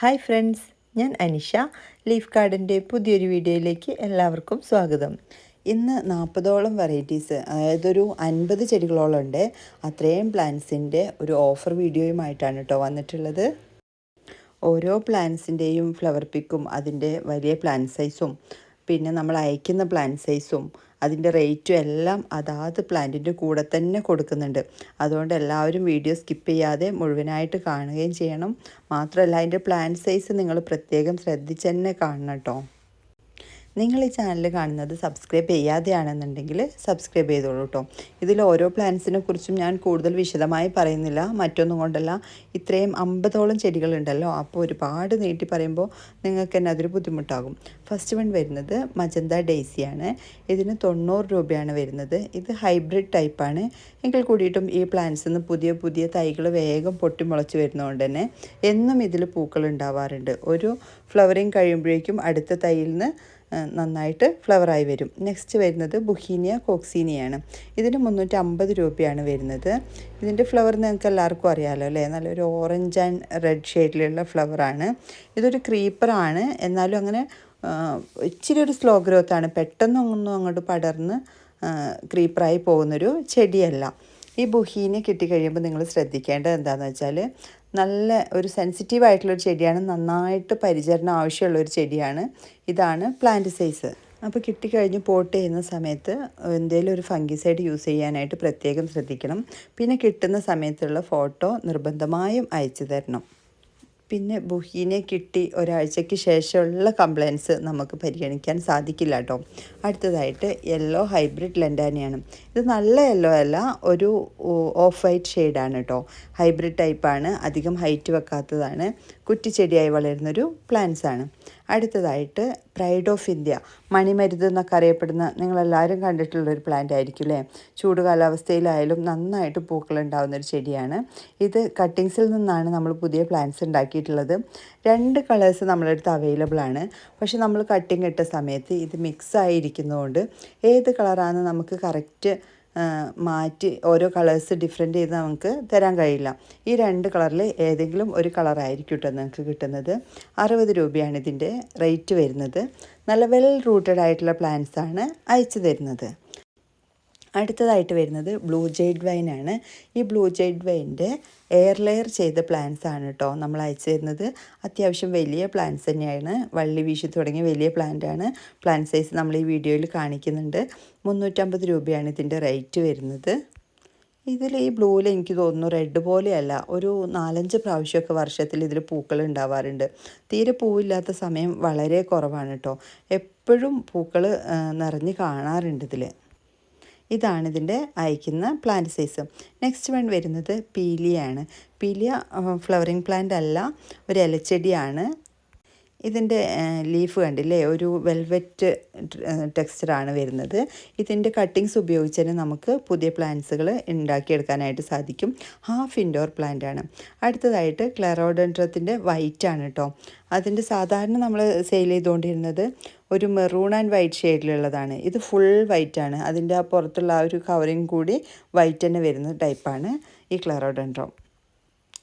Hi friends ഞാൻ Anisha leaf ഗാർഡന്റെ പുതിയൊരു വീഡിയോയിലേക്ക് എല്ലാവർക്കും സ്വാഗതം. ഇന്ന് നാൽപ്പതോളം വെറൈറ്റീസ് അതായത് ഒരു അൻപത് ചെടികളോളം ഉണ്ട്. അത്രയും പ്ലാന്റ്സിന്റെ ഒരു ഓഫർ വീഡിയോയുമായിട്ടാണ് കേട്ടോ വന്നിട്ടുള്ളത്. ഓരോ പ്ലാന്റ്സിന്റെയും ഫ്ലവർ പിക്കും അതിന്റെ വലിയ പ്ലാന്റ് സൈസും പിന്നെ നമ്മൾ അയക്കുന്ന പ്ലാന്റ് സൈസും അതിന്റെ റേറ്റും എല്ലാം അതാത് പ്ലാന്റിന്റെ കൂടെ തന്നെ കൊടുക്കുന്നുണ്ട്. അതുകൊണ്ട് എല്ലാവരും വീഡിയോ സ്കിപ്പ് ചെയ്യാതെ മുഴുവനായിട്ട് കാണുകയും ചെയ്യണം. മാത്രമല്ല അതിന്റെ പ്ലാന്റ് സൈസ് നിങ്ങൾ പ്രത്യേകം ശ്രദ്ധിച്ച് തന്നെ കാണണം കേട്ടോ. നിങ്ങൾ ഈ ചാനൽ കാണുന്നത് സബ്സ്ക്രൈബ് ചെയ്യാതെയാണെന്നുണ്ടെങ്കിൽ സബ്സ്ക്രൈബ് ചെയ്തോളൂ കേട്ടോ ഇതിൽ ഓരോ പ്ലാന്റ്സിനെ കുറിച്ചും ഞാൻ കൂടുതൽ വിശദമായി പറയുന്നില്ല. മറ്റൊന്നും കൊണ്ടല്ല. ഇത്രയും അമ്പതോളം ചെടികളുണ്ടല്ലോ അപ്പോൾ ഒരുപാട് നീട്ടി പറയുമ്പോൾ നിങ്ങൾക്ക് തന്നെ അതൊരു ബുദ്ധിമുട്ടാകും. ഫസ്റ്റ് വൺ വരുന്നത് മജന്ത ഡേസിയാണ് ഇതിന് തൊണ്ണൂറ് രൂപയാണ് വരുന്നത്. ഇത് ഹൈബ്രിഡ് ടൈപ്പാണ് എങ്കിൽ കൂടിയിട്ടും ഈ പ്ലാന്റ്സിൽ നിന്ന് പുതിയ പുതിയ തൈകൾ വേഗം പൊട്ടിമുളച്ച് വരുന്നതുകൊണ്ട് തന്നെ എന്നും ഇതിൽ പൂക്കൾ ഉണ്ടാവാറുണ്ട്. ഒരു ഫ്ലവറിങ് കഴിയുമ്പോഴേക്കും അടുത്ത തൈയിൽ നിന്ന് നന്നായിട്ട് ഫ്ലവറായി വരും. നെക്സ്റ്റ് വരുന്നത് ബുഹീനിയ കോക്സീനിയാണ്. ഇതിന് മുന്നൂറ്റി അമ്പത് രൂപയാണ് വരുന്നത്. ഇതിന്റെ ഫ്ലവർ നിങ്ങൾക്ക് എല്ലാവർക്കും അറിയാമല്ലോ അല്ലേ? നല്ലൊരു ഓറഞ്ച് ആൻഡ് റെഡ് ഷെയ്ഡിലുള്ള ഫ്ലവറാണ് ഇതൊരു ക്രീപ്പറാണ് എന്നാലും അങ്ങനെ ഇച്ചിരി ഒരു സ്ലോ ഗ്രോത്താണ് പെട്ടെന്നൊന്നും അങ്ങോട്ട് പടർന്ന് ക്രീപ്പറായി പോകുന്നൊരു ചെടിയല്ല. ഈ ബുഹീനെ കിട്ടിക്കഴിയുമ്പോൾ നിങ്ങൾ ശ്രദ്ധിക്കേണ്ടത് എന്താണെന്ന് വെച്ചാൽ നല്ല ഒരു സെൻസിറ്റീവ് ആയിട്ടുള്ളൊരു ചെടിയാണ്. നന്നായിട്ട് പരിചരണം ആവശ്യമുള്ള ഒരു ചെടിയാണ്. ഇതാണ് പ്ലാന്റ് സൈസ് അപ്പോൾ കിട്ടിക്കഴിഞ്ഞ് പോട്ട് ചെയ്യുന്ന സമയത്ത് എന്തെങ്കിലും ഒരു ഫംഗിസൈഡ് യൂസ് ചെയ്യാനായിട്ട് പ്രത്യേകം ശ്രദ്ധിക്കണം. പിന്നെ കിട്ടുന്ന സമയത്തുള്ള ഫോട്ടോ നിർബന്ധമായും അയച്ചു തരണം പിന്നെ ബുഹീനെ കിട്ടി ഒരാഴ്ചയ്ക്ക് ശേഷമുള്ള കംപ്ലയിൻസ് നമുക്ക് പരിഗണിക്കാൻ സാധിക്കില്ല കേട്ടോ. അടുത്തതായിട്ട് യെല്ലോ ഹൈബ്രിഡ് ലെൻഡാനിയാണ്. ഇത് നല്ല യെല്ലോ അല്ല ഒരു ഓഫ് വൈറ്റ് ഷെയ്ഡാണ് കേട്ടോ. ഹൈബ്രിഡ് ടൈപ്പാണ് അധികം ഹൈറ്റ് വെക്കാത്തതാണ് കുറ്റിച്ചെടിയായി വളരുന്നൊരു പ്ലാന്റ്സാണ്. അടുത്തതായിട്ട് പ്രൈഡ് ഓഫ് ഇന്ത്യ മണിമരുത് എന്നൊക്കെ അറിയപ്പെടുന്ന നിങ്ങളെല്ലാവരും കണ്ടിട്ടുള്ള ഒരു പ്ലാന്റ് ആയിരിക്കും അല്ലേ ചൂട് കാലാവസ്ഥയിലായാലും നന്നായിട്ട് പൂക്കൾ ഉണ്ടാകുന്ന ഒരു ചെടിയാണ്. ഇത് കട്ടിങ്സിൽ നിന്നാണ് നമ്മൾ പുതിയ പ്ലാന്റ്സ് ഉണ്ടാക്കിയിട്ടുള്ളത്. രണ്ട് കളേഴ്സ് നമ്മളടുത്ത് അവൈലബിൾ ആണ്. പക്ഷെ നമ്മൾ കട്ടിങ് ഇട്ട സമയത്ത് ഇത് മിക്സ് ആയിരിക്കുന്നതുകൊണ്ട് ഏത് കളറാണ് നമുക്ക് കറക്റ്റ് മാറ്റി ഓരോ കളേഴ്സ് ഡിഫറെന്റ് ചെയ്ത് നമുക്ക് തരാൻ കഴിയില്ല. ഈ രണ്ട് കളറിൽ ഏതെങ്കിലും ഒരു കളറായിരിക്കും കേട്ടോ നിങ്ങൾക്ക് കിട്ടുന്നത്. അറുപത് രൂപയാണ് ഇതിന്റെ റേറ്റ് വരുന്നത്. നല്ല വെൽ റൂട്ടഡ് ആയിട്ടുള്ള പ്ലാന്റ്സാണ് അയച്ചു തരുന്നത്. അടുത്തതായിട്ട് വരുന്നത് ബ്ലൂ ജെയ്ഡ് ആണ്. ഈ ബ്ലൂ ജെയ്ഡ് വൈന്റെ എയർ ലെയർ ചെയ്ത പ്ലാന്റ്സ് ആണ് കേട്ടോ നമ്മൾ അയച്ചു തരുന്നത്. അത്യാവശ്യം വലിയ പ്ലാന്റ്സ് തന്നെയാണ്. വള്ളി വീശി തുടങ്ങിയ വലിയ പ്ലാന്റ് ആണ്. പ്ലാന്റ് സൈസ് നമ്മൾ ഈ വീഡിയോയിൽ കാണിക്കുന്നുണ്ട്. മുന്നൂറ്റമ്പത് രൂപയാണ് ഇതിന്റെ റേറ്റ് വരുന്നത്. ഇതിൽ ഈ ബ്ലൂവിൽ എനിക്ക് തോന്നുന്നു റെഡ് പോലെയല്ല. ഒരു നാലഞ്ച് പ്രാവശ്യമൊക്കെ വർഷത്തിൽ ഇതിൽ പൂക്കൾ ഉണ്ടാവാറുണ്ട്. തീരെ പൂവില്ലാത്ത സമയം വളരെ കുറവാണ് കേട്ടോ എപ്പോഴും പൂക്കൾ നിറഞ്ഞ് കാണാറുണ്ട് ഇതിൽ ഇതാണ് ഇതിന്റെ അയക്കുന്ന പ്ലാന്റ് സൈസ് നെക്സ്റ്റ് വൺ വരുന്നത് പീലിയാണ്. പീലിയ ഫ്ലവറിങ് പ്ലാന്റ് അല്ല ഒരു ഇലച്ചെടിയാണ് ഇതിന്റെ ലീഫ് കണ്ടില്ലേ? ഒരു വെൽവെറ്റ് ടെക്സ്ചറാണ് വരുന്നത്. ഇതിന്റെ കട്ടിങ്സ് ഉപയോഗിച്ച് തന്നെ നമുക്ക് പുതിയ പ്ലാന്റ്സുകൾ ഉണ്ടാക്കിയെടുക്കാനായിട്ട് സാധിക്കും. ഹാഫ് ഇൻഡോർ പ്ലാന്റ് ആണ് അടുത്തതായിട്ട് ക്ലറോഡൻഡ്രത്തിന്റെ വൈറ്റ് ആണ് കേട്ടോ. അതിന്റെ സാധാരണ നമ്മൾ സെയിൽ ചെയ്തുകൊണ്ടിരുന്നത് ഒരു മെറൂൺ ആൻഡ് വൈറ്റ് ഷെയ്ഡിലുള്ളതാണ്. ഇത് ഫുൾ വൈറ്റ് ആണ് അതിന്റെ ആ പുറത്തുള്ള ആ ഒരു കവറിങ് കൂടി വൈറ്റ് തന്നെ വരുന്ന ടൈപ്പാണ് ഈ ക്ലെറോഡൻഡ്രോം.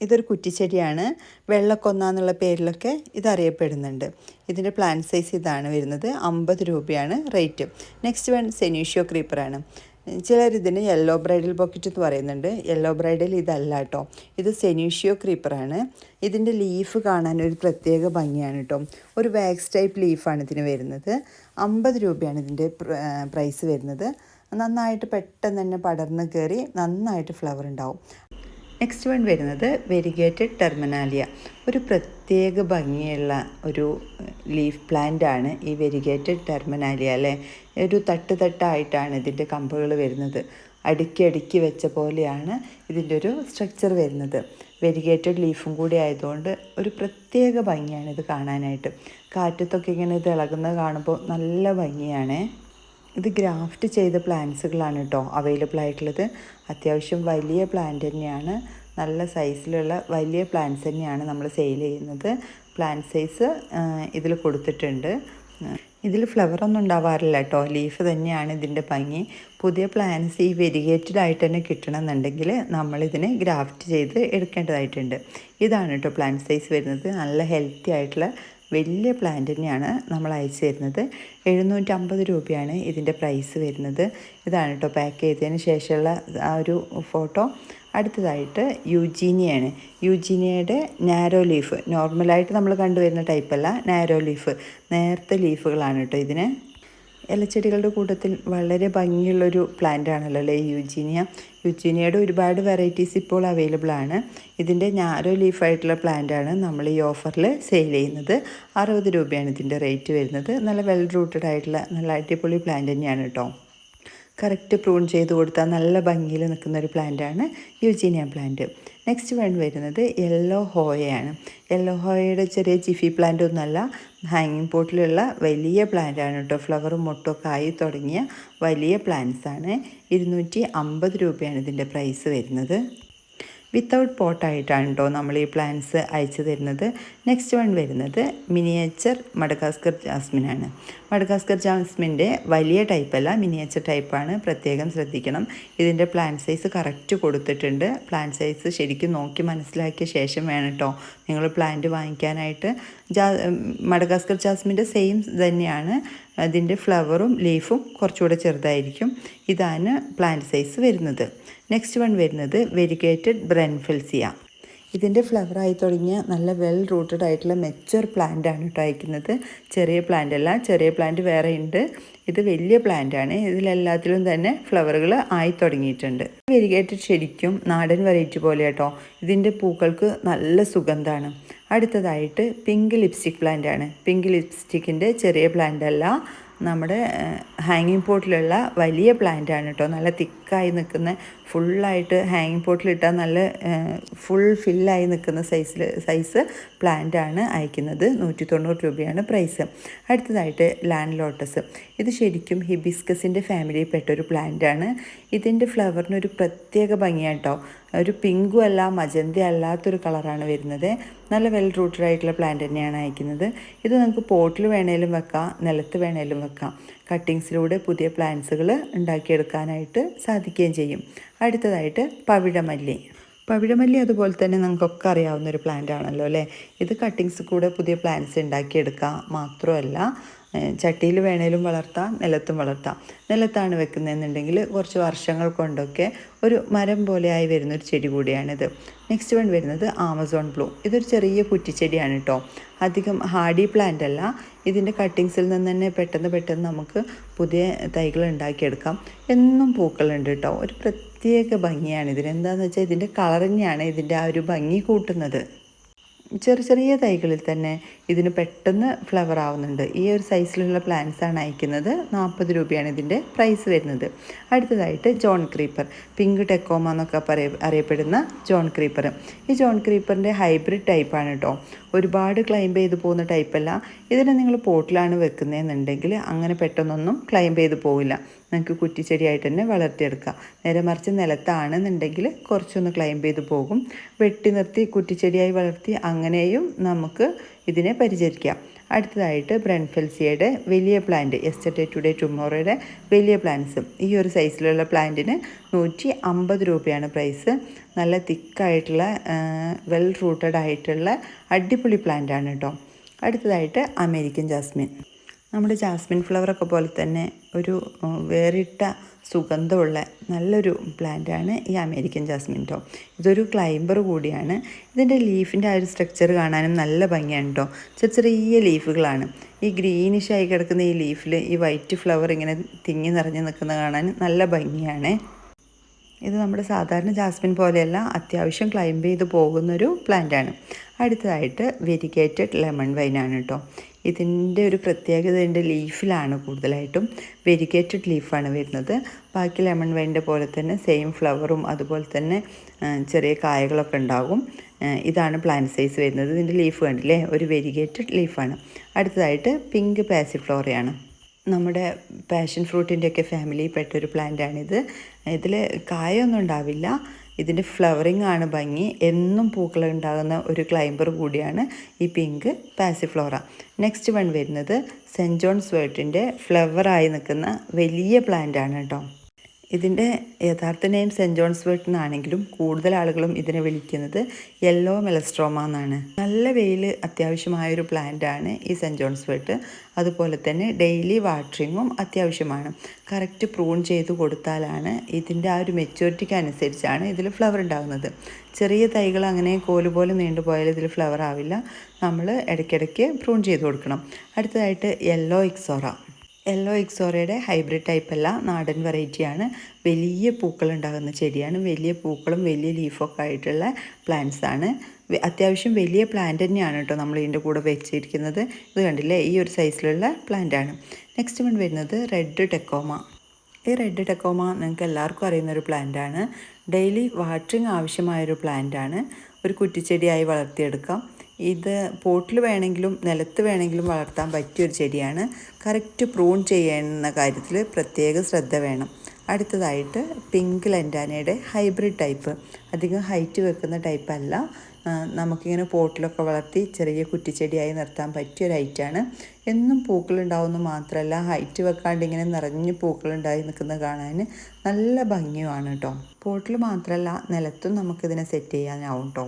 ഇതൊരു കുറ്റിച്ചെടിയാണ്. വെള്ളക്കൊന്ന എന്നുള്ള പേരിലൊക്കെ ഇതറിയപ്പെടുന്നുണ്ട്. ഇതിന്റെ പ്ലാന്റ് സൈസ് ഇതാണ് വരുന്നത്. അമ്പത് രൂപയാണ് റേറ്റ് നെക്സ്റ്റ് വൺ സെനീഷ്യോ ക്രീപ്പറാണ് ചിലർ ഇതിന് യെല്ലോ ബ്രൈഡൽ പോക്കറ്റ് എന്ന് പറയുന്നുണ്ട്. യെല്ലോ ബ്രൈഡൽ ഇതല്ല കേട്ടോ ഇത് സെനീഷ്യോ ക്രീപ്പറാണ് ഇതിന്റെ ലീഫ് കാണാൻ ഒരു പ്രത്യേക ഭംഗിയാണ് കേട്ടോ ഒരു വാക്സ് ടൈപ്പ് ലീഫാണ് ഇതിന് വരുന്നത്. അമ്പത് രൂപയാണ് ഇതിന്റെ പ്രൈസ് വരുന്നത്. നന്നായിട്ട് പെട്ടെന്ന് തന്നെ പടർന്ന് കയറി നന്നായിട്ട് ഫ്ലവർ ഉണ്ടാവും. നെക്സ്റ്റ് വൺ വരുന്നത് വെരിഗേറ്റഡ് ടെർമിനാലിയ ഒരു പ്രത്യേക ഭംഗിയുള്ള ഒരു ലീഫ് പ്ലാന്റ് ആണ് ഈ വെരിഗേറ്റഡ് ടെർമിനാലിയ അല്ലേ? ഒരു തട്ട് തട്ടായിട്ടാണ് ഇതിന്റെ കമ്പുകൾ വരുന്നത്. അടുക്കി അടുക്കി വെച്ച പോലെയാണ് ഇതിന്റെ ഒരു സ്ട്രക്ചർ വരുന്നത്. വെരിഗേറ്റഡ് ലീഫും കൂടി ആയതുകൊണ്ട് ഒരു പ്രത്യേക ഭംഗിയാണ് ഇത് കാണാനായിട്ട്. കാറ്റത്തൊക്കെ ഇങ്ങനെ ഇത് ഇളകുന്നത് കാണുമ്പോൾ നല്ല ഭംഗിയാണേ. ഇത് ഗ്രാഫ്റ്റ് ചെയ്ത പ്ലാന്റ്സുകളാണ് കേട്ടോ അവൈലബിൾ ആയിട്ടുള്ളത്. അത്യാവശ്യം വലിയ പ്ലാന്റ് തന്നെയാണ്. നല്ല സൈസിലുള്ള വലിയ പ്ലാന്റ്സ് തന്നെയാണ് നമ്മൾ സെയിൽ ചെയ്യുന്നത്. പ്ലാന്റ് സൈസ് ഇതിൽ കൊടുത്തിട്ടുണ്ട്. ഇതിൽ ഫ്ലവറൊന്നും ഉണ്ടാവാറില്ല കേട്ടോ ലീഫ് തന്നെയാണ് ഇതിന്റെ ഭംഗി. പുതിയ പ്ലാന്റ്സ് ഈ വെരിഗേറ്റഡ് ആയിട്ട് തന്നെ കിട്ടണമെന്നുണ്ടെങ്കിൽ നമ്മളിതിനെ ഗ്രാഫ്റ്റ് ചെയ്ത് എടുക്കേണ്ടതായിട്ടുണ്ട്. ഇതാണ് കേട്ടോ പ്ലാന്റ് സൈസ് വരുന്നത്. നല്ല ഹെൽത്തി ആയിട്ടുള്ള വലിയ പ്ലാന്റ് തന്നെയാണ് നമ്മൾ അയച്ചു തരുന്നത്. എഴുന്നൂറ്റമ്പത് രൂപയാണ് ഇതിന്റെ പ്രൈസ് വരുന്നത്. ഇതാണ് കേട്ടോ പാക്ക് ചെയ്തതിന് ശേഷമുള്ള ആ ഒരു ഫോട്ടോ അടുത്തതായിട്ട് യുജീനിയാണ്. യുജീനിയയുടെ നാരോ ലീഫ് നോർമലായിട്ട് നമ്മൾ കണ്ടുവരുന്ന ടൈപ്പല്ല നാരോ ലീഫ് നേരത്തെ ലീഫുകളാണ് കേട്ടോ ഇതിന്. ഇലച്ചെടികളുടെ കൂട്ടത്തിൽ വളരെ ഭംഗിയുള്ളൊരു പ്ലാന്റ് ആണല്ലോ അല്ലേ? യുജീനിയ യുജീനിയയുടെ ഒരുപാട് വെറൈറ്റീസ് ഇപ്പോൾ അവൈലബിൾ ആണ്. ഇതിന്റെ നാരോ ലീഫായിട്ടുള്ള പ്ലാന്റ് ആണ് നമ്മൾ ഈ ഓഫറിൽ സെയിൽ ചെയ്യുന്നത്. അറുപത് രൂപയാണ് ഇതിന്റെ റേറ്റ് വരുന്നത്. നല്ല വെൽ റൂട്ടഡ് ആയിട്ടുള്ള നല്ല അടിപൊളി പ്ലാന്റ് തന്നെയാണ് കേട്ടോ. കറക്റ്റ് പ്രൂൺ ചെയ്ത് കൊടുത്താൽ നല്ല ഭംഗിയിൽ നിൽക്കുന്ന ഒരു പ്ലാന്റാണ് യുജീനിയ പ്ലാന്റ് നെക്സ്റ്റ് വൺ വരുന്നത് യെല്ലോ ഹോയയാണ് യെല്ലോ ഹോയയുടെ ചെറിയ ജിഫി പ്ലാന്റ് ഒന്നല്ല ഹാങ്ങിങ് പോട്ടിലുള്ള വലിയ പ്ലാന്റ് ആണ് കേട്ടോ ഫ്ലവറും മൊട്ടൊക്കെ ആയി തുടങ്ങിയ വലിയ പ്ലാന്റ്സ് ആണ്. ഇരുന്നൂറ്റി അമ്പത് രൂപയാണ് ഇതിന്റെ പ്രൈസ് വരുന്നത്. വിത്തൗട്ട് പോട്ടായിട്ടാണ് കേട്ടോ നമ്മൾ ഈ പ്ലാന്റ്സ് അയച്ചു തരുന്നത്. നെക്സ്റ്റ് വൺ വരുന്നത് മിനിയേച്ചർ മഡഗാസ്കർ ജാസ്മിനാണ് മഡഗാസ്കർ ജാസ്മിന്റെ വലിയ ടൈപ്പല്ല മിനിയേച്ചർ ടൈപ്പാണ്. പ്രത്യേകം ശ്രദ്ധിക്കണം. ഇതിന്റെ പ്ലാന്റ് സൈസ് കറക്റ്റ് കൊടുത്തിട്ടുണ്ട്. പ്ലാന്റ് സൈസ് ശരിക്കും നോക്കി മനസ്സിലാക്കിയ ശേഷം വേണം കേട്ടോ നിങ്ങൾ പ്ലാന്റ് വാങ്ങിക്കാനായിട്ട്. ജാ മഡഗാസ്കർ ജാസ്മിന്റെ സെയിം തന്നെയാണ്. അതിന്റെ ഫ്ലവറും ലീഫും കുറച്ചുകൂടെ ചെറുതായിരിക്കും. ഇതാണ് പ്ലാന്റ് സൈസ് വരുന്നത്. നെക്സ്റ്റ് വൺ വരുന്നത് വെരിഗേറ്റഡ് ബ്രെൻഫിൽസിയ. ഇതിന്റെ ഫ്ലവറായി തുടങ്ങിയ നല്ല വെൽ റൂട്ടഡ് ആയിട്ടുള്ള മെച്ചർ പ്ലാന്റ് ആണ് കേട്ടോ അയക്കുന്നത്. ചെറിയ പ്ലാന്റ് അല്ല ചെറിയ പ്ലാന്റ് വേറെ ഉണ്ട് ഇത് വലിയ പ്ലാന്റ് ആണ്. ഇതിലെല്ലാത്തിലും തന്നെ ഫ്ലവറുകൾ ആയി തുടങ്ങിയിട്ടുണ്ട്. വെരിഗേറ്റഡ് ശരിക്കും നാടൻ വെറൈറ്റി പോലെ കേട്ടോ ഇതിന്റെ പൂക്കൾക്ക് നല്ല സുഗന്ധമാണ് അടുത്തതായിട്ട് പിങ്ക് ലിപ്സ്റ്റിക് പ്ലാന്റ് ആണ്. പിങ്ക് ലിപ്സ്റ്റിക്കിന്റെ ചെറിയ പ്ലാന്റ് അല്ല നമ്മുടെ ഹാങ്ങിങ് പോട്ടിലുള്ള വലിയ പ്ലാന്റ് ആണ് കേട്ടോ നല്ല തിക്കായി നിൽക്കുന്ന ഫുള്ളായിട്ട് ഹാങ്ങിങ് പോട്ടിലിട്ടാൽ നല്ല ഫുൾ ഫില്ലായി നിൽക്കുന്ന സൈസിൽ സൈസ് പ്ലാന്റ് ആണ് അയക്കുന്നത്. നൂറ്റി തൊണ്ണൂറ് രൂപയാണ് പ്രൈസ് അടുത്തതായിട്ട് ലാൻഡ് ലോട്ടസ് ഇത് ശരിക്കും ഹിബിസ്കസിന്റെ ഫാമിലിയിൽപ്പെട്ട ഒരു പ്ലാന്റ് ആണ്. ഇതിന്റെ ഫ്ലവറിനൊരു പ്രത്യേക ഭംഗിയാണ് കേട്ടോ ഒരു പിങ്കും അല്ല മജന്ത അല്ലാത്തൊരു കളറാണ് വരുന്നത്. നല്ല വെൽ റൂട്ടഡ് ആയിട്ടുള്ള പ്ലാന്റ് തന്നെയാണ് അയക്കുന്നത്. ഇത് നമുക്ക് പോട്ടിൽ വേണേലും വെക്കാം നിലത്ത് വേണേലും വെക്കാം. കട്ടിങ്സിലൂടെ പുതിയ പ്ലാന്റ്സുകൾ ഉണ്ടാക്കിയെടുക്കാനായിട്ട് സാധിക്കുകയും ചെയ്യും. അടുത്തതായിട്ട് പവിഴമല്ലി. പവിഴമല്ലി അതുപോലെ തന്നെ നമുക്കൊക്കെ അറിയാവുന്ന ഒരു പ്ലാന്റ് ആണല്ലോ അല്ലേ? ഇത് കട്ടിങ്സ് കൂടെ പുതിയ പ്ലാന്റ്സ് ഉണ്ടാക്കിയെടുക്കുക മാത്രമല്ല ചട്ടിയിൽ വേണേലും വളർത്താം നിലത്തും വളർത്താം. നിലത്താണ് വെക്കുന്നതെന്നുണ്ടെങ്കിൽ കുറച്ച് വർഷങ്ങൾ കൊണ്ടൊക്കെ ഒരു മരം പോലെയായി വരുന്ന ഒരു ചെടി കൂടിയാണിത്. നെക്സ്റ്റ് വൺ വരുന്നത് ആമസോൺ ബ്ലൂ ഇതൊരു ചെറിയ കുറ്റിച്ചെടിയാണ് കേട്ടോ അധികം ഹാർഡി പ്ലാന്റ് അല്ല. ഇതിന്റെ കട്ടിങ്സിൽ നിന്ന് തന്നെ പെട്ടെന്ന് പെട്ടെന്ന് നമുക്ക് പുതിയ തൈകൾ ഉണ്ടാക്കിയെടുക്കാം. എന്നും പൂക്കളുണ്ട് കേട്ടോ ഒരു പ്രത്യേക ഭംഗിയാണ് ഇതിന്. എന്താണെന്ന് വെച്ചാൽ ഇതിന്റെ കളർ തന്നെയാണ് ഇതിന്റെ ആ ഒരു ഭംഗി കൂട്ടുന്നത്. ചെറിയ ചെറിയ തൈകളിൽ തന്നെ ഇതിന് പെട്ടെന്ന് ഫ്ലവർ ആവുന്നുണ്ട്. ഈ ഒരു സൈസിലുള്ള പ്ലാന്റ്സ് ആണ് അയക്കുന്നത്. നാൽപ്പത് രൂപയാണ് ഇതിന്റെ പ്രൈസ് വരുന്നത്. അടുത്തതായിട്ട് ജോൺ ക്രീപ്പർ. പിങ്ക് ടെക്കോമ എന്നൊക്കെ അറിയപ്പെടുന്ന ജോൺ ക്രീപ്പർ. ഈ ജോൺ ക്രീപ്പറിന്റെ ഹൈബ്രിഡ് ടൈപ്പാണ് കേട്ടോ ഒരുപാട് ക്ലൈംബ് ചെയ്ത് പോകുന്ന ടൈപ്പല്ല ഇതിനെ നിങ്ങൾ പോട്ടിലാണ് വെക്കുന്നതെന്നുണ്ടെങ്കിൽ അങ്ങനെ പെട്ടെന്നൊന്നും ക്ലൈംബ് ചെയ്ത് പോവില്ല. നിങ്ങൾക്ക് കുറ്റിച്ചെടിയായിട്ട് തന്നെ വളർത്തിയെടുക്കാം. നേരെ മറിച്ച് നിലത്താണെന്നുണ്ടെങ്കിൽ കുറച്ചൊന്ന് ക്ലൈംബ് ചെയ്ത് പോകും. വെട്ടി നിർത്തി കുറ്റിച്ചെടിയായി വളർത്തി അങ്ങനെയും നമുക്ക് ഇതിനെ പരിചരിക്കാം. അടുത്തതായിട്ട് ബ്രൺഫെൽസിയയുടെ വലിയ പ്ലാന്റ് എസ്റ്റർഡേ ടുഡേ ടുമോറോയുടെ വലിയ പ്ലാന്റ്സും ഈ ഒരു സൈസിലുള്ള പ്ലാന്റിന് നൂറ്റി അമ്പത് രൂപയാണ് പ്രൈസ് നല്ല തിക്കായിട്ടുള്ള വെൽ റൂട്ടഡ് ആയിട്ടുള്ള അടിപൊളി പ്ലാന്റ് ആണ് കേട്ടോ അടുത്തതായിട്ട് അമേരിക്കൻ ജാസ്മിൻ. നമ്മുടെ ജാസ്മിൻ ഫ്ലവറൊക്കെ പോലെ തന്നെ ഒരു വേറിട്ട സുഗന്ധമുള്ള നല്ലൊരു പ്ലാന്റാണ് ഈ അമേരിക്കൻ ജാസ്മിൻ ടോ. ഇതൊരു ക്ലൈംബർ കൂടിയാണ്. ഇതിന്റെ ലീഫിന്റെ ആ ഒരു സ്ട്രക്ചർ കാണാനും നല്ല ഭംഗിയാണ് കേട്ടോ ചെറിയ ചെറിയ ലീഫുകളാണ്. ഈ ഗ്രീനിഷ് ആയി കിടക്കുന്ന ഈ ലീഫിൽ ഈ വൈറ്റ് ഫ്ലവർ ഇങ്ങനെ തിങ്ങി നിറഞ്ഞ് നിൽക്കുന്നത് കാണാൻ നല്ല ഭംഗിയാണ്. ഇത് നമ്മുടെ സാധാരണ ജാസ്മിൻ പോലെയല്ല അത്യാവശ്യം ക്ലൈംബ് ചെയ്ത് പോകുന്നൊരു പ്ലാന്റാണ്. അടുത്തതായിട്ട് വെരിഗേറ്റഡ് ലെമൺ വൈനാണ് കേട്ടോ. ഇതിന്റെ ഒരു പ്രത്യേകത ഇതിന്റെ ലീഫിലാണ് കൂടുതലായിട്ടും. വെരിഗേറ്റഡ് ലീഫാണ് വരുന്നത്. ബാക്കി ലെമൺ വൈന്റെ പോലെ തന്നെ സെയിം ഫ്ലവറും അതുപോലെ തന്നെ ചെറിയ കായകളൊക്കെ ഉണ്ടാകും. ഇതാണ് പ്ലാന്റ് സൈസ് വരുന്നത്. ഇതിന്റെ ലീഫ് കണ്ടില്ലേ? ഒരു വെരിഗേറ്റഡ് ലീഫാണ്. അടുത്തതായിട്ട് പിങ്ക് പാസി ഫ്ലോറയാണ് നമ്മുടെ പാഷൻ ഫ്രൂട്ടിന്റെയൊക്കെ ഫാമിലിയിൽ ഒരു പ്ലാന്റാണിത്. ഇതിൽ കായൊന്നും ഉണ്ടാവില്ല. ഇതിന്റെ ഫ്ലവറിങ് ആണ് ഭംഗി. എന്നും പൂക്കൾ ഉണ്ടാകുന്ന ഒരു ക്ലൈംബർ കൂടിയാണ് ഈ പിങ്ക് പാസിഫ്ലോറ. നെക്സ്റ്റ് വൺ വരുന്നത് സെന്റ് ജോൺസ് വേർട്ടിന്റെ ഫ്ലവറായി നിൽക്കുന്ന വലിയ പ്ലാന്റ് ആണ് കേട്ടോ. ഇതിന്റെ യഥാർത്ഥ നെയിം സെന്റ് ജോൺസ് വീട്ട് എന്നാണെങ്കിലും കൂടുതൽ ആളുകളും ഇതിനെ വിളിക്കുന്നത് യെല്ലോ മെലസ്ട്രോമ എന്നാണ് നല്ല വെയിൽ അത്യാവശ്യമായൊരു ആണ് ഈ സെന്റ് ജോൺസ് വേർട്ട് അതുപോലെ തന്നെ ഡെയിലി വാട്ടറിങ്ങും അത്യാവശ്യമാണ്. കറക്റ്റ് പ്രൂൺ ചെയ്ത് കൊടുത്താലാണ് ഇതിന്റെ ആ ഒരു മെച്യൂരിറ്റിക്ക് അനുസരിച്ചാണ് ഇതിൽ ഫ്ലവർ ഉണ്ടാകുന്നത് ചെറിയ തൈകൾ അങ്ങനെ കോൽ പോലെ നീണ്ടുപോയാൽ ഇതിൽ ഫ്ലവർ ആവില്ല. നമ്മൾ ഇടയ്ക്കിടയ്ക്ക് പ്രൂൺ ചെയ്ത് കൊടുക്കണം. അടുത്തതായിട്ട് യെല്ലോ ഇക്സോറ യെല്ലോ എക്സോറയുടെ ഹൈബ്രിഡ് ടൈപ്പ് അല്ല. നാടൻ വെറൈറ്റിയാണ് വലിയ പൂക്കൾ ഉണ്ടാകുന്ന ചെടിയാണ്. വലിയ പൂക്കളും വലിയ ലീഫൊക്കെ ആയിട്ടുള്ള പ്ലാന്റ്സ് ആണ്. അത്യാവശ്യം വലിയ പ്ലാന്റ് തന്നെയാണ് കേട്ടോ നമ്മൾ ഇതിന്റെ കൂടെ വെച്ചിരിക്കുന്നത്. ഇത് കണ്ടില്ലേ? ഈ ഒരു സൈസിലുള്ള പ്ലാന്റ് ആണ്. നെക്സ്റ്റ് വൺ വരുന്നത് റെഡ് ടെക്കോമ ഈ റെഡ് ടെക്കോമ നിങ്ങൾക്ക് എല്ലാവർക്കും അറിയുന്ന ഒരു പ്ലാന്റ് ആണ്. ഡെയിലി വാട്ടറിങ് ആവശ്യമായൊരു പ്ലാന്റ് ആണ്. ഒരു കുറ്റിച്ചെടിയായി വളർത്തിയെടുക്കാം. ഇത് പോട്ടിൽ വേണമെങ്കിലും നിലത്ത് വേണമെങ്കിലും വളർത്താൻ പറ്റിയൊരു ചെടിയാണ്. കറക്റ്റ് പ്രൂൺ ചെയ്യുന്ന കാര്യത്തിൽ പ്രത്യേക ശ്രദ്ധ വേണം. അടുത്തതായിട്ട് പിങ്ക് ലെൻഡാനയുടെ ഹൈബ്രിഡ് ടൈപ്പ്. അധികം ഹൈറ്റ് വെക്കുന്ന ടൈപ്പ് അല്ല. നമുക്കിങ്ങനെ പോട്ടിലൊക്കെ വളർത്തി ചെറിയ കുറ്റിച്ചെടിയായി നിർത്താൻ പറ്റിയ ഒരു ഐറ്റാണ് എന്നും പൂക്കളുണ്ടാവുമെന്ന് മാത്രമല്ല ഹൈറ്റ് വെക്കാണ്ട് ഇങ്ങനെ നിറഞ്ഞ് പൂക്കളുണ്ടായി നിൽക്കുന്നത് കാണാൻ നല്ല ഭംഗിയുമാണ് കേട്ടോ. പോട്ടിൽ മാത്രമല്ല നിലത്തും നമുക്കിതിനെ സെറ്റ് ചെയ്യാനാവും കേട്ടോ.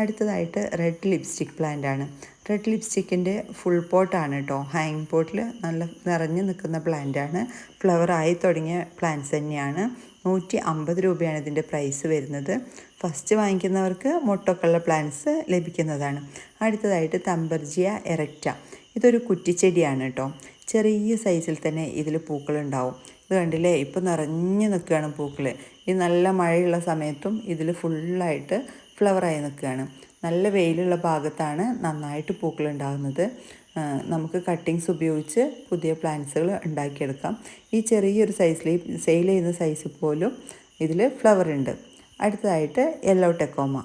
അടുത്തതായിട്ട് റെഡ് ലിപ്സ്റ്റിക് പ്ലാന്റ് ആണ്. റെഡ് ലിപ്സ്റ്റിക്കിന്റെ ഫുൾ പോട്ടാണ് കേട്ടോ ഹാങ് പോട്ടിൽ നല്ല നിറഞ്ഞു നിൽക്കുന്ന പ്ലാന്റാണ് ആയി തുടങ്ങിയ പ്ലാന്റ്സ് തന്നെയാണ്. നൂറ്റി അമ്പത് രൂപയാണ് ഇതിന്റെ പ്രൈസ് വരുന്നത്. ഫസ്റ്റ് വാങ്ങിക്കുന്നവർക്ക് മുട്ടൊക്കെയുള്ള പ്ലാന്റ്സ് ലഭിക്കുന്നതാണ്. അടുത്തതായിട്ട് തമ്പർജിയ എറക്റ്റ ഇതൊരു കുറ്റിച്ചെടിയാണ് കേട്ടോ ചെറിയ സൈസിൽ തന്നെ ഇതിൽ പൂക്കളുണ്ടാവും ഇത് കണ്ടില്ലേ? ഇപ്പോൾ നിറഞ്ഞു നിൽക്കുകയാണ് പൂക്കൾ ഈ നല്ല മഴയുള്ള സമയത്തും ഇതിൽ ഫുള്ളായിട്ട് ഫ്ലവറായി നിൽക്കുകയാണ്. നല്ല വെയിലുള്ള ഭാഗത്താണ് നന്നായിട്ട് പൂക്കൾ ഉണ്ടാകുന്നത് നമുക്ക് കട്ടിങ്സ് ഉപയോഗിച്ച് പുതിയ പ്ലാന്റ്സുകൾ ഉണ്ടാക്കിയെടുക്കാം. ഈ ചെറിയൊരു സൈസിൽ സെയിൽ ചെയ്യുന്ന സൈസ് പോലും ഇതിൽ ഫ്ലവർ ഉണ്ട് അടുത്തതായിട്ട് യെല്ലോ ടെക്കോമ.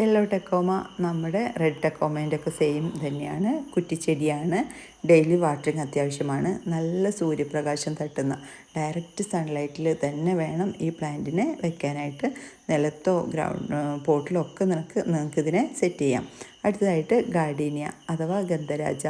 യെല്ലോ ടെക്കോമ നമ്മുടെ റെഡ് ടെക്കോമേന്റെ ഒക്കെ സെയിം തന്നെയാണ്. കുറ്റിച്ചെടിയാണ്. ഡെയിലി വാട്ടറിങ് അത്യാവശ്യമാണ്. നല്ല സൂര്യപ്രകാശം തട്ടുന്ന ഡയറക്റ്റ് സൺലൈറ്റിൽ തന്നെ വേണം ഈ പ്ലാന്റിനെ വെക്കാനായിട്ട്. നിലത്തോ ഗ്രൗണ്ട് പോട്ടിലോ ഒക്കെ നിനക്ക് നിങ്ങൾക്കിതിനെ സെറ്റ് ചെയ്യാം. അടുത്തതായിട്ട് ഗാർഡീനിയ അഥവാ ഗന്ധരാജ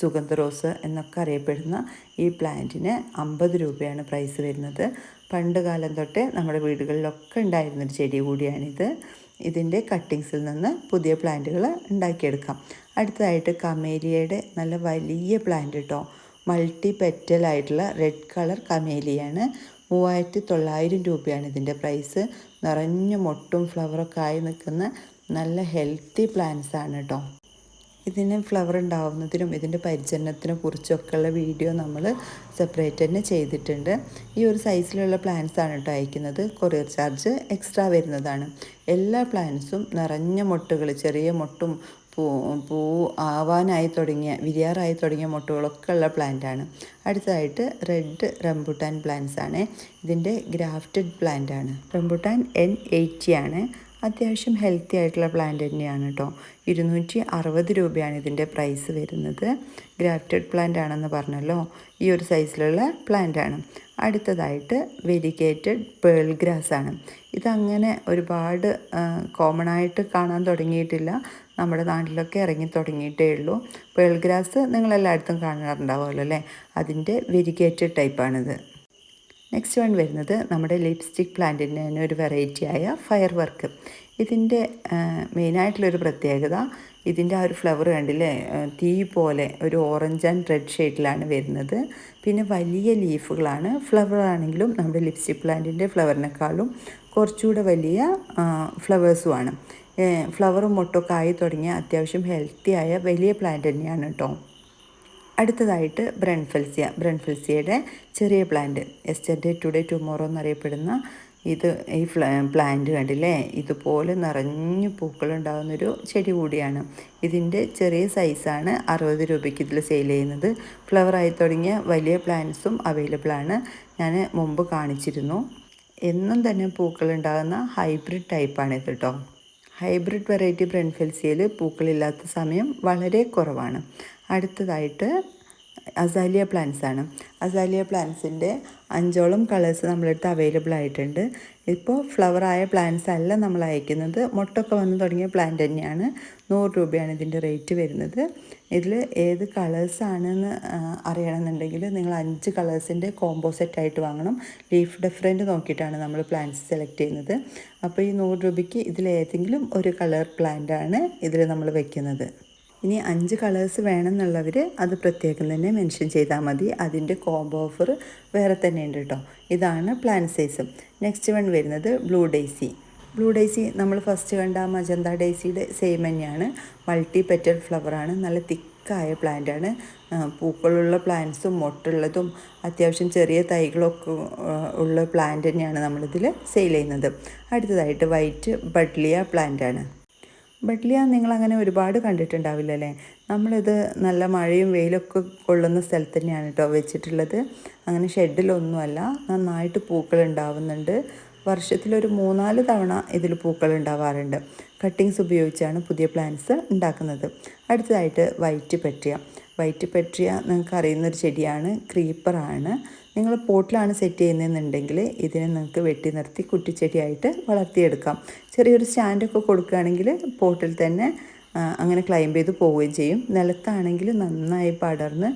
സുഗന്ധ റോസ് എന്നൊക്കെ അറിയപ്പെടുന്ന ഈ പ്ലാന്റിന് അമ്പത് രൂപയാണ് പ്രൈസ് വരുന്നത്. പണ്ട് കാലം തൊട്ടേ നമ്മുടെ വീടുകളിലൊക്കെ ഉണ്ടായിരുന്നൊരു ചെടി കൂടിയാണിത്. ഇതിന്റെ കട്ടിങ്സിൽ നിന്ന് പുതിയ പ്ലാന്റുകൾ ഉണ്ടാക്കിയെടുക്കാം. അടുത്തതായിട്ട് കമേലിയയുടെ നല്ല വലിയ പ്ലാന്റ് കേട്ടോ. മൾട്ടി പെറ്റലായിട്ടുള്ള റെഡ് കളർ കമേലിയാണ്. മൂവായിരത്തി തൊള്ളായിരം രൂപയാണ് ഇതിന്റെ പ്രൈസ് നിറഞ്ഞ മൊട്ടും ഫ്ലവറൊക്കെ ആയി നിൽക്കുന്ന നല്ല ഹെൽത്തി പ്ലാന്റ്സ് ആണ് കേട്ടോ. ഇതിന് ഫ്ലവർ ഉണ്ടാവുന്നതിനും ഇതിന്റെ പരിചരണത്തിനെ കുറിച്ചൊക്കെയുള്ള വീഡിയോ നമ്മൾ സെപ്പറേറ്റ് തന്നെ ചെയ്തിട്ടുണ്ട്. ഈ ഒരു സൈസിലുള്ള പ്ലാന്റ്സ് ആണ് കേട്ടോ അയക്കുന്നത്. കൊറിയർ ചാർജ് എക്സ്ട്രാ വരുന്നതാണ്. എല്ലാ പ്ലാന്റ്സും നിറഞ്ഞ മുട്ടുകൾ ചെറിയ മുട്ടും പൂ പൂ ആവാനായി തുടങ്ങിയ വിരിയാറായി തുടങ്ങിയ മുട്ടുകളൊക്കെ ഉള്ള പ്ലാന്റാണ് അടുത്തതായിട്ട് റെഡ് റംബുട്ടാൻ പ്ലാന്റ്സ് ആണ്. ഇതിന്റെ ഗ്രാഫ്റ്റഡ് പ്ലാന്റ് ആണ്. റംബുട്ടാൻ എൻ എയ്റ്റി ആണ്. അത്യാവശ്യം ഹെൽത്തി ആയിട്ടുള്ള പ്ലാന്റ് തന്നെയാണ് കേട്ടോ ഇരുന്നൂറ്റി അറുപത് രൂപയാണ് ഇതിന്റെ പ്രൈസ് വരുന്നത്. ഗ്രാഫ്റ്റഡ് പ്ലാന്റ് ആണെന്ന് പറഞ്ഞല്ലോ. ഈ ഒരു സൈസിലുള്ള പ്ലാന്റ് ആണ്. അടുത്തതായിട്ട് വെരിഗേറ്റഡ് പേൾ ഗ്രാസ് ആണ്. ഇതങ്ങനെ ഒരുപാട് കോമൺ ആയിട്ട് കാണാൻ തുടങ്ങിയിട്ടില്ല. നമ്മുടെ നാട്ടിലൊക്കെ ഇറങ്ങി തുടങ്ങിയിട്ടേ ഉള്ളൂ. പേൾ ഗ്രാസ് നിങ്ങളെല്ലായിടത്തും കാണാറുണ്ടാവുമല്ലോ അല്ലേ? അതിന്റെ വെരിഗേറ്റഡ് ടൈപ്പാണിത് നെക്സ്റ്റ് വൺ വരുന്നത് നമ്മുടെ ലിപ്സ്റ്റിക് പ്ലാന്റിന്റെ തന്നെ ഒരു വെറൈറ്റിയായ ഫയർ വർക്ക് ഇതിന്റെ മെയിനായിട്ടുള്ളൊരു പ്രത്യേകത ഇതിന്റെ ആ ഒരു ഫ്ലവർ കണ്ടില്ലേ? തീ പോലെ ഒരു ഓറഞ്ച് ആൻഡ് റെഡ് ഷെയ്ഡിലാണ് വരുന്നത്. പിന്നെ വലിയ ലീഫുകളാണ് ഫ്ലവർ ആണെങ്കിലും നമ്മുടെ ലിപ്സ്റ്റിക് പ്ലാന്റിന്റെ ഫ്ലവറിനേക്കാളും കുറച്ചുകൂടെ വലിയ ഫ്ലവേഴ്സുമാണ് ഫ്ലവറും മൊട്ടൊക്കെ ആയി തുടങ്ങിയ അത്യാവശ്യം ഹെൽത്തിയായ വലിയ പ്ലാന്റ് തന്നെയാണ് കേട്ടോ അടുത്തതായിട്ട് ബ്രൺഫെൽസിയ. ബ്രൺഫെൽസിയയുടെ ചെറിയ പ്ലാന്റ് എസ്റ്റർഡേ ടുഡേ ടുമോറോ എന്നറിയപ്പെടുന്ന ഇത് ഈ പ്ലാന്റ് കണ്ടില്ലേ? ഇതുപോലെ നിറഞ്ഞു പൂക്കളുണ്ടാകുന്നൊരു ചെടി കൂടിയാണ്. ഇതിന്റെ ചെറിയ സൈസാണ് അറുപത് രൂപയ്ക്ക് ഇതിൽ സെയിൽ ചെയ്യുന്നത്. ഫ്ലവറായി തുടങ്ങിയ വലിയ പ്ലാന്റ്സും അവൈലബിൾ ആണ്. ഞാൻ മുമ്പ് കാണിച്ചിരുന്നു. എന്നും തന്നെ പൂക്കളുണ്ടാകുന്ന ഹൈബ്രിഡ് ടൈപ്പാണ് ഇത് കേട്ടോ ഹൈബ്രിഡ് വെറൈറ്റി ബ്രൺഫെൽസിയയിൽ പൂക്കളില്ലാത്ത സമയം വളരെ കുറവാണ്. അടുത്തതായിട്ട് അസാലിയ പ്ലാന്റ്സ് ആണ്. അസാലിയ പ്ലാന്റ്സിന്റെ അഞ്ചോളം കളേഴ്സ് നമ്മളടുത്ത് അവൈലബിൾ ആയിട്ടുണ്ട്. ഇപ്പോൾ ഫ്ലവറായ പ്ലാന്റ്സ് അല്ല നമ്മൾ അയക്കുന്നത്. മുട്ടൊക്കെ വന്ന് തുടങ്ങിയ പ്ലാന്റ് തന്നെയാണ്. നൂറ് രൂപയാണ് ഇതിന്റെ റേറ്റ് വരുന്നത്. ഇതിൽ ഏത് കളേഴ്സാണെന്ന് അറിയണമെന്നുണ്ടെങ്കിൽ നിങ്ങൾ അഞ്ച് കളേഴ്സിന്റെ കോംബോ സെറ്റായിട്ട് വാങ്ങണം. ലീഫ് ഡിഫറെന്റ് നോക്കിയിട്ടാണ് നമ്മൾ പ്ലാന്റ്സ് സെലക്ട് ചെയ്യുന്നത്. അപ്പോൾ ഈ നൂറ് രൂപയ്ക്ക് ഇതിലേതെങ്കിലും ഒരു കളർ പ്ലാന്റ് ആണ് ഇതിൽ നമ്മൾ വെക്കുന്നത്. ഇനി അഞ്ച് കളേഴ്സ് വേണമെന്നുള്ളവർ അത് പ്രത്യേകം തന്നെ മെൻഷൻ ചെയ്താൽ മതി. അതിന്റെ കോംബോ ഓഫർ വേറെ തന്നെ ഉണ്ട് കേട്ടോ ഇതാണ് പ്ലാൻ സൈസ് നെക്സ്റ്റ് വൺ വരുന്നത് ബ്ലൂ ഡേസി ബ്ലൂ ഡേസി നമ്മൾ ഫസ്റ്റ് കണ്ട മജന്ത ഡേസിയുടെ സെയിം തന്നെയാണ്. മൾട്ടി പെറ്റൽ ഫ്ലവറാണ് നല്ല തിക്കായ പ്ലാന്റാണ് പൂക്കളുള്ള പ്ലാന്റ്സും മൊട്ടുള്ളതും അത്യാവശ്യം ചെറിയ തൈകളൊക്കെ ഉള്ള പ്ലാന്റ് തന്നെയാണ് നമ്മളിതിൽ സെയിൽ ചെയ്യുന്നത്. അടുത്തതായിട്ട് വൈറ്റ് ബഡ്ലിയ പ്ലാന്റാണ് ബട്ട്ലിയ നിങ്ങളങ്ങനെ ഒരുപാട് കണ്ടിട്ടുണ്ടാവില്ല അല്ലേ നമ്മളിത് നല്ല മഴയും വെയിലൊക്കെ കൊള്ളുന്ന സ്ഥലത്ത് തന്നെയാണ് കേട്ടോ വെച്ചിട്ടുള്ളത്. അങ്ങനെ ഷെഡിലൊന്നുമല്ല. നന്നായിട്ട് പൂക്കൾ ഉണ്ടാവുന്നുണ്ട് വർഷത്തിലൊരു മൂന്നാൽ തവണ ഇതിൽ പൂക്കൾ ഉണ്ടാവാറുണ്ട് കട്ടിങ്സ് ഉപയോഗിച്ചാണ് പുതിയ പ്ലാന്റ്സ് ഉണ്ടാക്കുന്നത്. അടുത്തതായിട്ട് വൈറ്റ് പെട്രിയ. വൈറ്റ് പെട്രിയ നിങ്ങൾക്ക് അറിയുന്നൊരു ചെടിയാണ്. ക്രീപ്പറാണ്. നിങ്ങൾ പോട്ടിലാണ് സെറ്റ് ചെയ്യുന്നതെന്നുണ്ടെങ്കിൽ ഇതിനെ നിങ്ങൾക്ക് വെട്ടി നിർത്തി കുറ്റിച്ചെടിയായിട്ട് വളർത്തിയെടുക്കാം. ചെറിയൊരു സ്റ്റാൻഡൊക്കെ കൊടുക്കുകയാണെങ്കിൽ പോട്ടിൽ തന്നെ അങ്ങനെ ക്ലൈംബ് ചെയ്ത് പോവുകയും ചെയ്യും. നിലത്താണെങ്കിൽ നന്നായി പടർന്ന്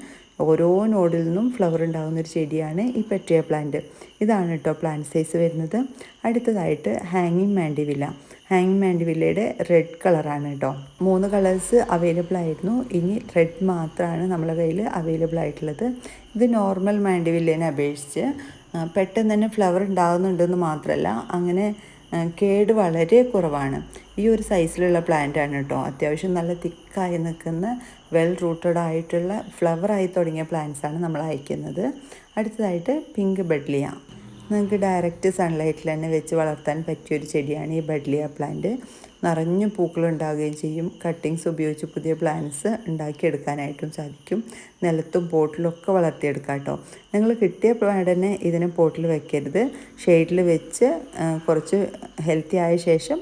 ഓരോ നോഡിൽ നിന്നും ഫ്ലവർ ഉണ്ടാകുന്ന ഒരു ചെടിയാണ് ഈ പെട്രിയ പ്ലാന്റ് ഇതാണ് കേട്ടോ പ്ലാന്റ് സൈസ് വരുന്നത്. അടുത്തതായിട്ട് ഹാങ്ങിങ് മാൻഡിവില്ല ഹാങ്ങിങ് മാൻഡിവില്ലയുടെ റെഡ് കളറാണ് കേട്ടോ മൂന്ന് കളേഴ്സ് അവൈലബിൾ ആയിരുന്നു. ഇനി റെഡ് മാത്രമാണ് നമ്മളെ കയ്യിൽ അവൈലബിൾ ആയിട്ടുള്ളത്. ഇത് നോർമൽ മാൻഡിവില്ലേനെ അപേക്ഷിച്ച് പെട്ടെന്ന് തന്നെ ഫ്ലവർ ഉണ്ടാകുന്നുണ്ടെന്ന് മാത്രമല്ല അങ്ങനെ കേട് വളരെ കുറവാണ്. ഈ ഒരു സൈസിലുള്ള പ്ലാന്റ് ആണ് കേട്ടോ അത്യാവശ്യം നല്ല തിക്കായി നിൽക്കുന്ന വെൽ റൂട്ടഡ് ആയിട്ടുള്ള ഫ്ലവറായി തുടങ്ങിയ പ്ലാന്റ്സാണ് നമ്മൾ അയക്കുന്നത്. അടുത്തതായിട്ട് പിങ്ക് ബെഡ്ലിയ നിങ്ങൾക്ക് ഡയറക്റ്റ് സൺലൈറ്റിൽ തന്നെ വെച്ച് വളർത്താൻ പറ്റിയ ഒരു ചെടിയാണ് ഈ ബഡ്ലിയ പ്ലാന്റ് നിറഞ്ഞു പൂക്കൾ ഉണ്ടാവുകയും ചെയ്യും. കട്ടിങ്സ് ഉപയോഗിച്ച് പുതിയ പ്ലാന്റ്സ് ഉണ്ടാക്കിയെടുക്കാനായിട്ടും സാധിക്കും. നിലത്തും പോട്ടിലൊക്കെ വളർത്തിയെടുക്കാം കേട്ടോ. നിങ്ങൾ കിട്ടിയ പാടനെ ഇതിനെ പോട്ടിൽ വെക്കരുത്. ഷെയ്ഡിൽ വെച്ച് കുറച്ച് ഹെൽത്തി ആയ ശേഷം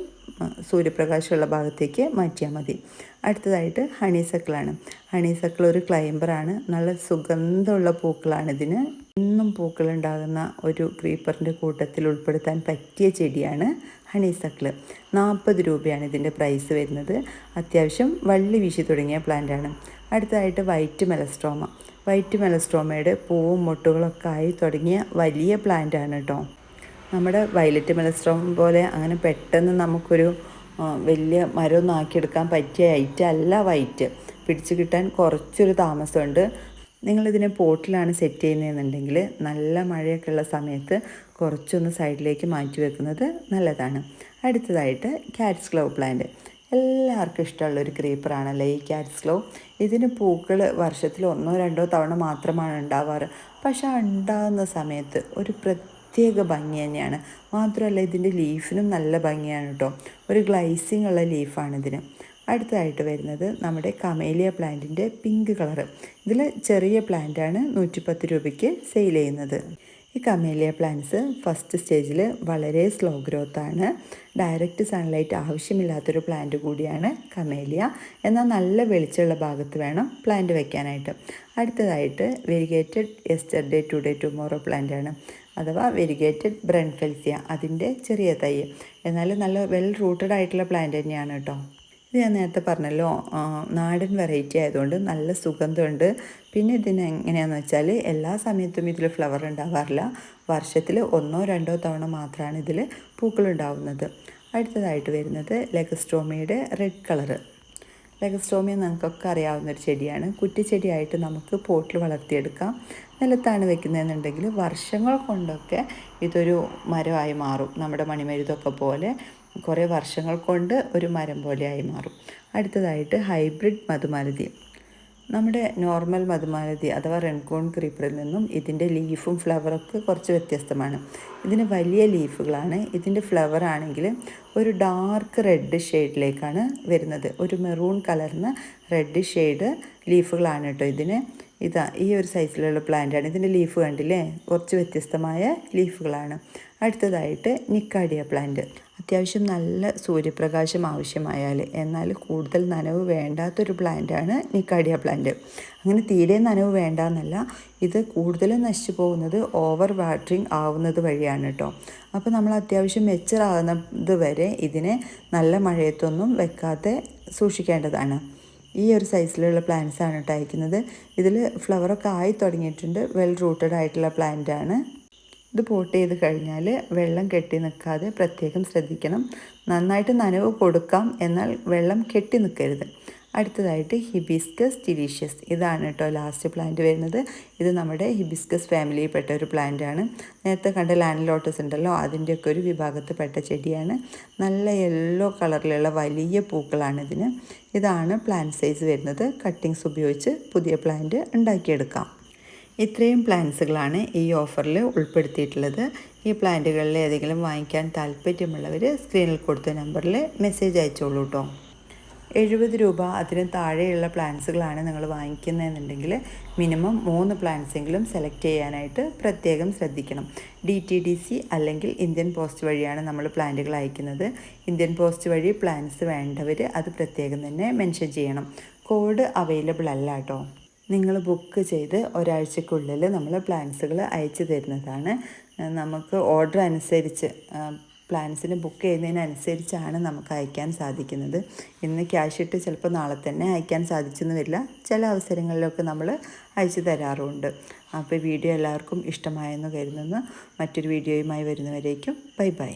സൂര്യപ്രകാശമുള്ള ഭാഗത്തേക്ക് മാറ്റിയാൽ മതി. അടുത്തതായിട്ട് ഹണിസക്കിളാണ്. ഹണിസക്കിൾ ഒരു ക്ലൈംബറാണ്. നല്ല സുഗന്ധമുള്ള പൂക്കളാണ് ഇതിന്. എന്നും പൂക്കളുണ്ടാകുന്ന ഒരു ക്രീപ്പറിന്റെ കൂട്ടത്തിൽ ഉൾപ്പെടുത്താൻ പറ്റിയ ചെടിയാണ് ഹണിസക്കിൾ. നാൽപ്പത് രൂപയാണ് ഇതിന്റെ പ്രൈസ് വരുന്നത്. അത്യാവശ്യം വള്ളി വീശി തുടങ്ങിയ പ്ലാന്റാണ്. അടുത്തതായിട്ട് വൈറ്റ് മെലസ്ട്രോമ. വൈറ്റ് മെലസ്ട്രോമയുടെ പൂവും മുട്ടുകളൊക്കെ ആയി തുടങ്ങിയ വലിയ പ്ലാന്റാണ് കേട്ടോ നമ്മുടെ വയലറ്റ് മെലസ്ട്രോമ പോലെ അങ്ങനെ പെട്ടെന്ന് നമുക്കൊരു വലിയ മരമൊന്നും ആക്കിയെടുക്കാൻ പറ്റിയ ഐറ്റം അല്ല വൈറ്റ് പിടിച്ചു കിട്ടാൻ കുറച്ചൊരു താമസമുണ്ട്. നിങ്ങളിതിനെ പോട്ടിലാണ് സെറ്റ് ചെയ്യുന്നതെന്നുണ്ടെങ്കിൽ നല്ല മഴയൊക്കെ ഉള്ള സമയത്ത് കുറച്ചൊന്ന് സൈഡിലേക്ക് മാറ്റി വെക്കുന്നത് നല്ലതാണ്. അടുത്തതായിട്ട് ക്യാറ്റ്സ് ഗ്ലോ പ്ലാന്റ് എല്ലാവർക്കും ഇഷ്ടമുള്ളൊരു ക്രീപ്പറാണല്ലേ ഈ ക്യാറ്റ്സ് ഗ്ലോ ഇതിന് പൂക്കൾ വർഷത്തിൽ ഒന്നോ രണ്ടോ തവണ മാത്രമാണ് ഉണ്ടാവാറ്. പക്ഷെ ഉണ്ടാകുന്ന സമയത്ത് ഒരു പ്രത്യേക ഭംഗി തന്നെയാണ്. മാത്രമല്ല ഇതിന്റെ ലീഫിനും നല്ല ഭംഗിയാണ് കേട്ടോ ഒരു ഗ്ലൈസിങ് ഉള്ള ലീഫാണ് ഇതിന്. അടുത്തതായിട്ട് വരുന്നത് നമ്മുടെ കമേലിയ പ്ലാന്റിന്റെ പിങ്ക് കളറ് ഇതിൽ ചെറിയ പ്ലാന്റാണ് നൂറ്റിപ്പത്ത് രൂപയ്ക്ക് സെയിൽ ചെയ്യുന്നത്. ഈ കമേലിയ പ്ലാന്റ്സ് ഫസ്റ്റ് സ്റ്റേജിൽ വളരെ സ്ലോ ഗ്രോത്ത് ആണ്. ഡയറക്റ്റ് സൺലൈറ്റ് ആവശ്യമില്ലാത്തൊരു പ്ലാന്റ് കൂടിയാണ് കമേലിയ എന്നാൽ നല്ല വെളിച്ചമുള്ള ഭാഗത്ത് വേണം പ്ലാന്റ് വെക്കാനായിട്ട്. അടുത്തതായിട്ട് variegated yesterday today tomorrow plant ആണ്. അഥവാ വെരിഗേറ്റഡ് ബ്രൺഫെൽസിയ അതിന്റെ ചെറിയ തൈ. എന്നാൽ നല്ല വെൽ റൂട്ടഡ് ആയിട്ടുള്ള പ്ലാന്റ് തന്നെയാണ് കേട്ടോ ഇത് ഞാൻ നേരത്തെ പറഞ്ഞല്ലോ നാടൻ വെറൈറ്റി ആയതുകൊണ്ട് നല്ല സുഗന്ധമുണ്ട്. പിന്നെ ഇതിന് എങ്ങനെയാണെന്ന് വെച്ചാൽ എല്ലാ സമയത്തും ഇതിൽ ഫ്ലവർ ഉണ്ടാവാറില്ല. വർഷത്തിൽ ഒന്നോ രണ്ടോ തവണ മാത്രമാണ് ഇതിൽ പൂക്കൾ ഉണ്ടാവുന്നത്. അടുത്തതായിട്ട് വരുന്നത് ലെഗസ്ട്രോമിയുടെ റെഡ് കളറ് ലെഗസ്ട്രോമിയ നമുക്കൊക്കെ അറിയാവുന്ന ഒരു ചെടിയാണ്. കുറ്റിച്ചെടിയായിട്ട് നമുക്ക് പോട്ടിൽ വളർത്തിയെടുക്കാം. നിലത്താണ് വെക്കുന്നതെന്നുണ്ടെങ്കിൽ വർഷങ്ങൾ കൊണ്ടൊക്കെ ഇതൊരു മരമായി മാറും. നമ്മുടെ മണിമരുതൊക്കെ പോലെ കുറേ വർഷങ്ങൾ കൊണ്ട് ഒരു മരം പോലെയായി മാറും. അടുത്തതായിട്ട് ഹൈബ്രിഡ് മധുമാലതി. നമ്മുടെ നോർമൽ മധുമാലതി അഥവാ റെൻകോൺ ക്രീപ്പറിൽ നിന്നും ഇതിന്റെ ലീഫും ഫ്ലവറൊക്കെ കുറച്ച് വ്യത്യസ്തമാണ്. ഇതിന് വലിയ ലീഫുകളാണ്. ഇതിന്റെ ഫ്ലവർ ആണെങ്കിൽ ഒരു ഡാർക്ക് റെഡ് ഷെയ്ഡിലേക്കാണ് വരുന്നത്. ഒരു മെറൂൺ കലർന്ന റെഡ് ഷെയ്ഡ് ലീഫുകളാണ് കേട്ടോ ഇതിന്. ഇതാ ഈ ഒരു സൈസിലുള്ള പ്ലാന്റാണ് ഇതിന്റെ ലീഫ് കണ്ടില്ലേ? കുറച്ച് വ്യത്യസ്തമായ ലീഫുകളാണ് അടുത്തതായിട്ട് നിക്കാഡിയ പ്ലാന്റ് അത്യാവശ്യം നല്ല സൂര്യപ്രകാശം ആവശ്യമായാൽ എന്നാൽ കൂടുതൽ നനവ് വേണ്ടാത്തൊരു പ്ലാന്റാണ് നിക്കാഡിയ പ്ലാന്റ് അങ്ങനെ തീരെ നനവ് വേണ്ട എന്നല്ല ഇത് കൂടുതലും നശിച്ചു പോകുന്നത് ഓവർ വാട്ടറിങ് ആവുന്നത് വഴിയാണ് കേട്ടോ അപ്പോൾ നമ്മൾ അത്യാവശ്യം മെച്ചറാകുന്നത് വരെ ഇതിനെ നല്ല മഴയത്തൊന്നും വെക്കാതെ സൂക്ഷിക്കേണ്ടതാണ്. ഈ ഒരു സൈസിലുള്ള പ്ലാന്റ്സ് ആണ് കേട്ടോ അയക്കുന്നത്. ഇതിൽ ഫ്ലവറൊക്കെ ആയി തുടങ്ങിയിട്ടുണ്ട്. വെൽ റൂട്ടഡ് ആയിട്ടുള്ള പ്ലാന്റ് ആണ്. ഇത് പോട്ട് ചെയ്ത് കഴിഞ്ഞാൽ വെള്ളം കെട്ടി നിൽക്കാതെ പ്രത്യേകം ശ്രദ്ധിക്കണം. നന്നായിട്ട് നനവ് കൊടുക്കാം. എന്നാൽ വെള്ളം കെട്ടി നിൽക്കരുത് അടുത്തതായിട്ട് ഹിബിസ്കസ് ടിലീഷ്യസ് ഇതാണ് കേട്ടോ ലാസ്റ്റ് പ്ലാന്റ് വരുന്നത്. ഇത് നമ്മുടെ ഹിബിസ്കസ് ഫാമിലിയിൽപ്പെട്ട ഒരു പ്ലാന്റ് ആണ്. നേരത്തെ കണ്ട ലാൻഡ് ലോട്ടസ് ഉണ്ടല്ലോ അതിന്റെയൊക്കെ ഒരു വിഭാഗത്തിൽപ്പെട്ട ചെടിയാണ്. നല്ല യെല്ലോ കളറിലുള്ള വലിയ പൂക്കളാണ് ഇതിന്. ഇതാണ് പ്ലാന്റ് സൈസ് വരുന്നത്. കട്ടിങ്സ് ഉപയോഗിച്ച് പുതിയ പ്ലാന്റ് ഉണ്ടാക്കിയെടുക്കാം. ഇത്രയും പ്ലാന്റ്സുകളാണ് ഈ ഓഫറിൽ ഉൾപ്പെടുത്തിയിട്ടുള്ളത്. ഈ പ്ലാന്റുകളിൽ ഏതെങ്കിലും വാങ്ങിക്കാൻ താല്പര്യമുള്ളവർ സ്ക്രീനിൽ കൊടുത്ത നമ്പറിൽ മെസ്സേജ് അയച്ചോളൂ കേട്ടോ എഴുപത് രൂപ അതിന് താഴെയുള്ള പ്ലാന്റ്സുകളാണ് നിങ്ങൾ വാങ്ങിക്കുന്നതെന്നുണ്ടെങ്കിൽ മിനിമം മൂന്ന് പ്ലാന്റ്സെങ്കിലും സെലക്ട് ചെയ്യാനായിട്ട് പ്രത്യേകം ശ്രദ്ധിക്കണം. ഡി ടി ഡി സി അല്ലെങ്കിൽ ഇന്ത്യൻ പോസ്റ്റ് വഴിയാണ് നമ്മൾ പ്ലാന്റുകൾ അയക്കുന്നത്. ഇന്ത്യൻ പോസ്റ്റ് വഴി പ്ലാന്റ്സ് വേണ്ടവർ അത് പ്രത്യേകം തന്നെ മെൻഷൻ ചെയ്യണം. കോഡ് അവൈലബിൾ അല്ല കേട്ടോ. നിങ്ങൾ ബുക്ക് ചെയ്ത് ഒരാഴ്ചക്കുള്ളിൽ നമ്മൾ പ്ലാൻസുകൾ അയച്ചു തരുന്നതാണ്. നമുക്ക് ഓർഡർ അനുസരിച്ച് പ്ലാൻസിന് ബുക്ക് ചെയ്യുന്നതിനനുസരിച്ചാണ് നമുക്ക് അയക്കാൻ സാധിക്കുന്നത്. ഇന്ന് ക്യാഷ് ഇട്ട് ചിലപ്പോൾ നാളെ തന്നെ അയക്കാൻ സാധിച്ചെന്ന് വരില്ല. ചില അവസരങ്ങളിലൊക്കെ നമ്മൾ അയച്ചു തരാറുമുണ്ട് അപ്പോൾ വീഡിയോ എല്ലാവർക്കും ഇഷ്ടമായെന്ന് കരുതുന്നു. മറ്റൊരു വീഡിയോയുമായി വരുന്നവരേക്കും ബൈ ബൈ.